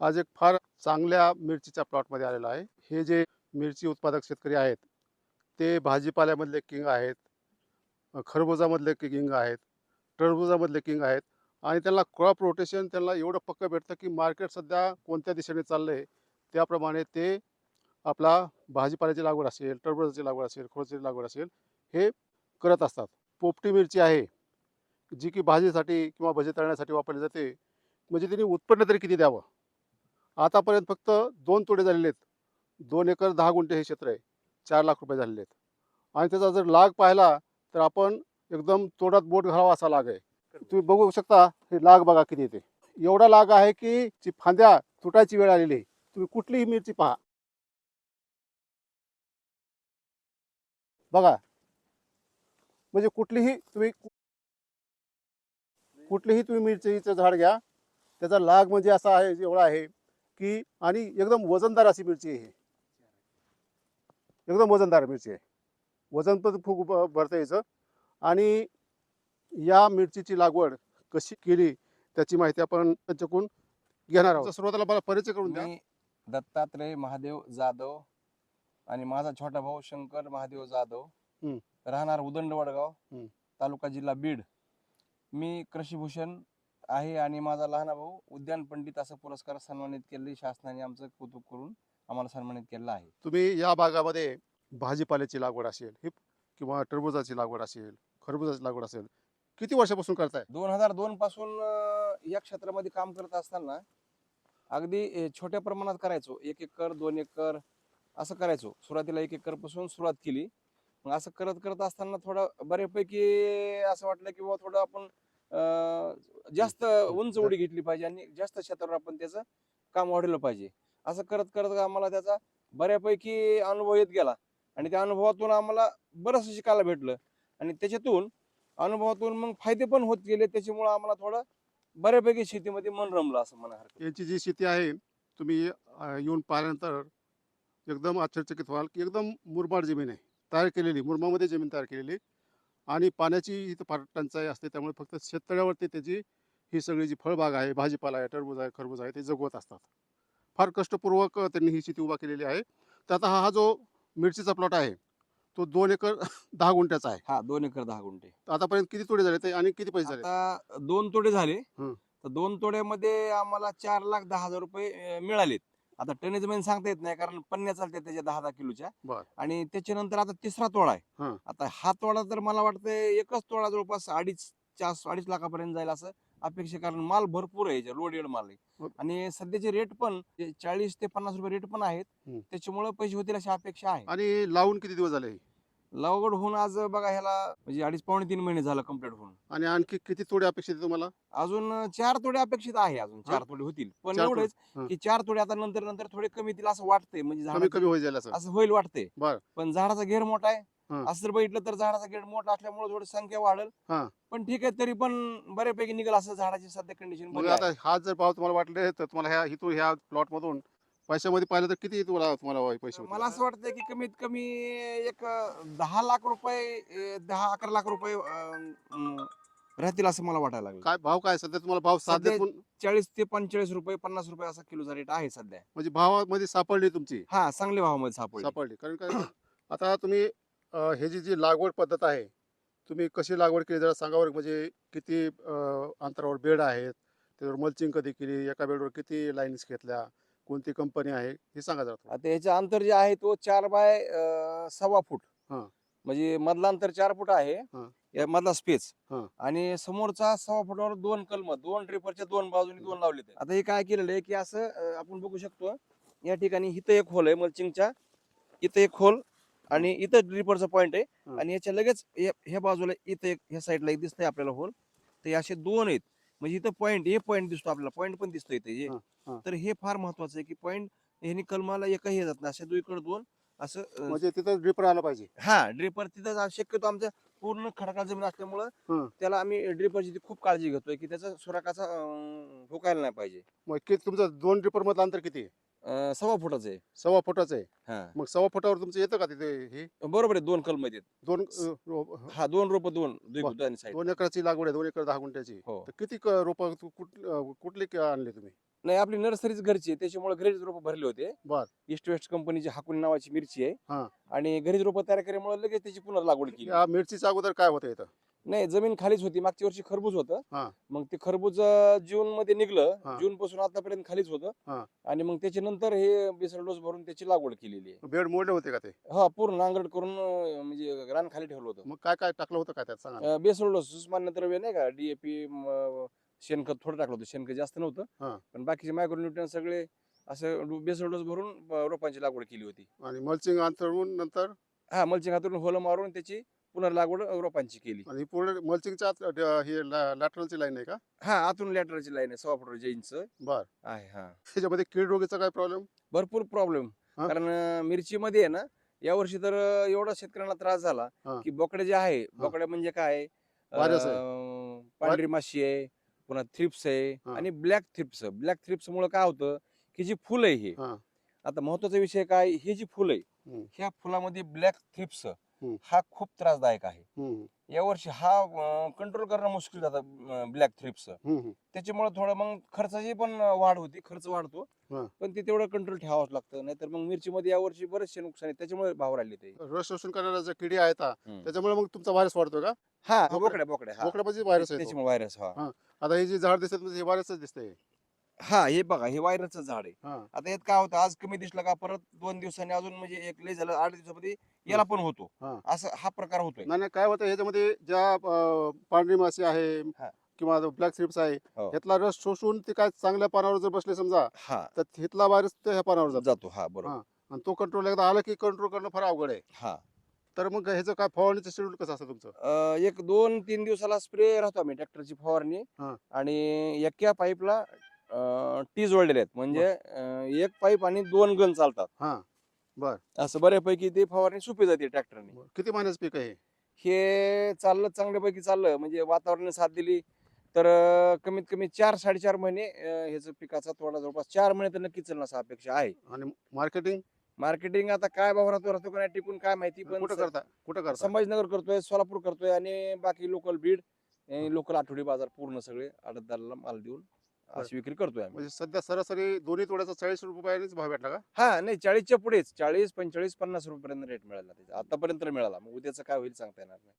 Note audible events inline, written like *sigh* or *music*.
आज एक फार चांगल्या मिरचीच्या प्लॉटमध्ये आलेलो आहे. हे जे मिरची उत्पादक शेतकरी आहेत ते भाजीपाल्यामधले किंग आहेत खरबुजामधले किंग आहेत टरबुजामधले किंग आहेत आणि त्यांना क्रॉप रोटेशन त्यांना एवढं पक्कं भेटतं की मार्केट सध्या कोणत्या दिशेने चाललं आहे त्याप्रमाणे ते आपला भाजीपाल्याची लागवड असेल टरबुजाची लागवड असेल खोडची लागवड असेल हे करत असतात. पोपटी मिरची आहे जी की भाजीसाठी किंवा भजी तळण्यासाठी वापरली जाते म्हणजे त्यांनी उत्पन्न तरी किती द्यावं? आतापर्यंत फक्त दोन तोडे झालेले आहेत. दोन एकर दहा गुंठे हे क्षेत्र आहे. चार लाख रुपये झालेले आहेत. आणि त्याचा जर लाग पाहिला तर आपण एकदम तोडात बोट घालावा असा लाग आहे. तुम्ही बघू शकता हे लाग बघा किती येते. एवढा लाग आहे की जी फांद्या तुटायची वेळ आलेली आहे. तुम्ही कुठलीही मिरची पहा. बघा. म्हणजे कुठलीही तुम्ही कुठलीही तुम्ही मिरचीचं झाड घ्या. त्याचा लाग म्हणजे असा आहे एवढा आहे. की आणि एकदम वजनदार अशी मिरची आहे ही. एकदम वजनदार मिरची आहे वजन पण खूप भरतं याचं आणि या मिरचीची लागवड कशी केली त्याची माहिती आपण त्यांच्याकडून घेणार आहोत सुरुवातीला मला परिचय करून द्या दत्तात्रय महादेव जाधव आणि माझा छोटा भाऊ शंकर महादेव जाधव हम्म. राहणार उदंड वडगाव. तालुका जिल्हा बीड मी कृषीभूषण आहे आणि माझा लहान भाऊ उद्यान पंडित असा पुरस्कार सन्मानित केले शासनाने आमचं कौतुक करून आम्हाला सन्मानित केलेला आहे. तुम्ही या भागामध्ये भाजीपाल्याची लागवड असेल ही किंवा टरबुजाची लागवड असेल खरबुजाची लागवड असेल किती वर्षापासून करताय? दोन हजार दोन पासून या क्षेत्रामध्ये काम करत असताना अगदी छोट्या प्रमाणात करायचो. एक एकर दोन एकर असं करायचो. सुरुवातीला एक एकरपासून सुरुवात केली. मग असं करत करत असताना थोडं बऱ्यापैकी असं वाटलं की बाबा थोडं आपण जास्त उंच उडी घेतली पाहिजे आणि जास्त क्षेत्रावर आपण त्याचं काम वाढवलं पाहिजे. असं करत करत आम्हाला त्याचा बऱ्यापैकी अनुभव येत गेला. आणि त्या अनुभवातून आम्हाला बरंच शिकायला भेटलं. आणि त्याच्यातून अनुभवातून मग फायदे पण होत गेले. त्याच्यामुळे आम्हाला थोडं बऱ्यापैकी शेतीमध्ये मन रमलं असं म्हणा यांची जी शेती आहे तुम्ही येऊन पाहिल्यानंतर एकदम आश्चर्यचकित व्हाल की एकदम मुरमाड जमीन आहे. तयार केलेली मुरमामध्ये जमीन तयार केलेली. आणि पाण्याची इथं फार टंचाई असते त्यामुळे फक्त शेततळ्यावरती त्याची ही सगळी जी फळबाग आहे भाजीपाला आहे टरबूज आहे खरबूज आहे ते जगवत असतात. फार कष्टपूर्वक त्यांनी ही शेती उभा केलेली आहे. तर आता हा जो मिरचीचा प्लॉट आहे तो दोन एकर *laughs* दहा गुंठ्याचा आहे. हा दोन एकर दहा गुंठे. आतापर्यंत किती तोडे झाले ते आणि किती पैसे झाले? आता दोन तोडे झाले. हं. तर दोन तोड्यामध्ये आम्हाला चार लाख दहा हजार रुपये मिळालेत. आता टनेजमध्ये सांगता येत नाही कारण पन्न्या चालतात त्याच्या दहा दहा किलोच्या बर. आणि त्याच्यानंतर आता तिसरा तोडा हं. आहे आता हा तोडा तर मला वाटतं एकच तोडा जवळपास अडीच चार अडीच लाखापर्यंत जाईल असं अपेक्षा कारण माल भरपूर आहे लोडेड माल आहे हो. आणि सध्याचे रेट पण चाळीस ते पन्नास रुपये रेट पण आहेत हं. त्याच्यामुळे पैसे होतील अशी अपेक्षा आहे आणि लावून किती दिवस झाले लागवड होऊन आज बघा ह्याला म्हणजे अडीच पावणे तीन महिने झालं कंप्लीट होऊन. आणि आणखी किती तोडे अपेक्षित आहे तुम्हाला? अजून चार तोडे अपेक्षित आहे अजून चार तोडे होतील. पण चार तोडे, एवढेच हं. की चार तोडे आता नंतर नंतर थोडे कमी येतील असं वाटतंय. म्हणजे कमी झाडाचं- कमी होईल जाईल असं. असं होईल वाटतंय. बर. पण झाडाचा घेर मोठा आहे. हं. असं जर बघितलं तर झाडाचा घेर मोठा असल्यामुळे थोडी संख्या वाढेल. हं. पण ठीक आहे तरी पण बऱ्यापैकी निघेल असं झाडाची सध्या कंडिशन मग आता हा जर भाव तुम्हाला वाटले तर तुम्हाला ह्या इथून ह्या प्लॉट मधून पैशामध्ये पाहिलं तर किती तुम्हाला तुम्हाला पैसे होतील? मला असं वाटतं की कमीत कमी एक दहा लाख रुपये अं, दहा अकरा लाख रुपये अं, अं, राहतील असं मला वाटायला लागलं. काय भाव काय? सध्या तुम्हाला भाव साध्य सध्या- चाळीस ते पंचेचाळीस रुपये पन्नास रुपये असा किलोचा रेट आहे सध्या. म्हणजे भावामध्ये सापडली तुमची? हा चांगल्या भावामध्ये सापडली. सापडली. कारण काय आता तुम्ही अं, हे जी जी लागवड पद्धत आहे तुम्ही कशी लागवड केली? जरा सांगा बरं म्हणजे किती अं, अंतरावर बेड आहेत? त्याच्यावर मल्चिंग कधी केली? एका बेडवर किती लाईन्स घेतल्या? कोणती कंपनी आहे हे सांगा थोडं. आता याचा अंतर जे आहे तो चार बाय अं, सव्वा फूट हा. म्हणजे मधला अंतर चार फूट आहे हा. या मधला स्पेस हा. आणि समोरचा सव्वा फुटावर दोन कलम दोन ड्रिपरच्या दोन बाजूनी दोन लावले आता हे काय केलेलं आहे की असं अं, आपण बघू शकतो या ठिकाणी इथं एक होल आहे मल्चिंगच्या इथं एक होल आणि इथं ड्रिपरचा पॉइंट आहे हा. आणि याच्या लगेच या- ह्या बाजूला इथं एक ह्या साईडला एक दिसतंय आपल्याला होल तर हे असे दोन आहेत म्हणजे इथं पॉइंट हे पॉइंट दिसतो आपल्याला पॉइंट पण दिसतो इथे हे. हा, हा. तर हे फार महत्वाचं आहे की पॉइंट ह्यानी कलमाला एकही जात नाही असे दुईकडे दोन असं अं, म्हणजे तिथं ड्रिपर आलं पाहिजे हा ड्रिपर तिथं आ- शक्यतो आमचं पूर्ण खडकाळ जमीन असल्यामुळं हं. त्याला आम्ही ड्रिपरची खूप काळजी घेतोय की त्याचा सुराखाचा अं, ठोकायला नाही पाहिजे मग किती तुमचं दोन ड्रिपर मधलं अंतर किती आहे अं, सव्वा फुटाचं आहे. सव्वा फुटाचं आहे? हा. मग सव्वा फुटावर तुमचं येतं का तिथे हे? बरोबर आहे दोन कलम आहेत. दोन अं, रो- हा दोन रोप दोन दुई वा. साईड. दोन एकराची लागवड आहे दोन एकर दहा गुंठ्याची. हो. तर किती रोप कुठली आणली तुम्ही? नाही आपली नर्सरीच घरची आहे त्याच्यामुळे घरीच रोपं भरले होते. बर. ईस्ट वेस्ट कंपनीची हाकुन नावाची मिरची हा. आहे आणि घरीच रोपं तयार केल्यामुळे लगेच त्याची पुनर्लागवड केली. या मिरचीच्या अगोदर काय होतं इथं? नाही जमीन खालीच होती. मागच्या वर्षी खरबूज हा. होतं मग ते खरबूज जून मध्ये हा. निघलं. जून पासून आतापर्यंत खालीच हा. होतं आणि मग त्याच्यानंतर हे बेसल डोस भरून त्याची लागवड केलेली आहे. बेड मोडले होते का ते? हा पूर्ण नांगरट करून अं, म्हणजे रान खाली ठेवलं होतं. मग काय काय टाकलं होतं काय त्यात? सांगा ना. अं, बेसल डोस सुस्मान्य द्रव्य नाही का? डीएपी शेणखत थोडं टाकलं होतं. शेणखत जास्त हा. नव्हतं पण बाकीचे मायक्रोन्युट्रन सगळे असं बेसल डोस भरून अं, रोपांची लागवड केली होती. आणि मल्चिंग अंतरून नंतर? हा मल्चिंग हातरून होलं मारून त्याची पुनर्लागवड रोपांची केली आणि पूर्ण मल्चिंगच्या आत, अ, हे लॅटरलची लाईन आहे का हा आतून लॅटरची लाईन आहे सव्वा फुट इंच बर आहे हा त्याच्यामध्ये कीड रोगीचा काय प्रॉब्लेम भरपूर प्रॉब्लेम हा? कारण अं, मिरचीमध्ये आहे ना यावर्षी तर अं, एवढा शेतकऱ्यांना त्रास झाला हा. की बोकडे जे आहे बोकडे म्हणजे काय वायरस आहे. अं, पांढरी माशी आहे पुन्हा थ्रिप्स आहे हा. आणि ब्लॅक थ्रिप्स ब्लॅक थ्रिप्स मुळे काय होतं की जी फुलं आहे हे हा. आता महत्त्वाचा विषय काय ही जी फुलं आहे हम्म. ह्या फुलामध्ये ब्लॅक थ्रिप्स. हा खूप त्रासदायक आहे. यावर्षी हा कंट्रोल करणं मुश्किल जातं ब्लॅक थ्रिप्स. त्याच्यामुळे थोडं मग खर्चाची पण वाढ होती खर्च वाढतो. पण ते तेवढं कंट्रोल ठेवावंच लागतं. नाहीतर मग मिरचीमध्ये यावर्षी बरेचसे नुकसान आहे त्याच्यामुळे भाव राहिले ते. रस शोषण करणाऱ्या ज्या किडी हा, हम्म. त्याच्यामुळे मग तुमचा व्हायरस वाढतोय का? हा बोकड्या- बोकड्या बोकड्या हा. बोकड्यामध्ये व्हायरस आहे त्याच्यामुळे व्हायरस हा. आता हे जे झाड दिसत हे व्हायरसच दिसतंय. हा हे बघा हे व्हायरसचं झाड आहे. आता यात काय होतं आज कमी दिसलं का परत दोन दिवसांनी अजून म्हणजे एक लय झालं आठ दिवसामध्ये याला पण होतो. हा. असं हा प्रकार होतोय. नाही नाही काय होतं ह्याच्यामध्ये ज्या अ, पांढरी माशी आहे हा. किंवा ब्लॅक थ्रिप्स आहे हो. ह्यातला रस शोषून ते काय चांगल्या पानावर जर बसले समजा हा. तर तिथला व्हायरस त्या ह्या पानावर जातो. जातो हा बरोबर. आणि तो कंट्रोल एकदा आला की कंट्रोल करणं फार अवघड आहे. हा. तर मग ह्याचं काय फवारणीचं शेड्यूल कसं असतं तुमचं? अं, एक दोन तीन दिवसाला स्प्रे राहतो आम्ही ट्रॅक्टरची फवारणी. हा. आणि एका पाईपला टी जोडलेले आहेत. म्हणजे अं, एक पाईप आणि दोन गन चालतात. हा. बर. असं बऱ्यापैकी ते फवारणी सोपी जाते ट्रॅक्टरने. किती महिन्याचं पीक आहे हे? हे चाललं चांगल्यापैकी चाललं. म्हणजे वातावरणाने साथ दिली तर कमीत कमी चार साडेचार महिने ह्याचं पिकाचा थोडा जवळपास चार महिने तर नक्कीच चालणं असं अपेक्षा आहे. आणि मार्केटिंग मार्केटिंग आता काय भाव राहतो राहतो का नाही टिकून काय माहिती पण कुठं करता? कुठं करता? संभाजीनगर करतोय सोलापूर करतोय आणि बाकी लोकल बीड लोकल आठवडी बाजार पूर्ण सगळे आडतदाराला माल देऊन अशी विक्री करतोय आम्ही. म्हणजे सध्या सरासरी दोन्ही तोड्याचा चाळीस रुपयानेच भाव भेटला का? हा नाही चाळीसच्या पुढेच. चाळीस पंचेचाळीस पन्नास रुपयापर्यंत रेट मिळाला त्याचा. आतापर्यंत मिळाला. मग उद्याचं काय होईल सांगता येणार नाही.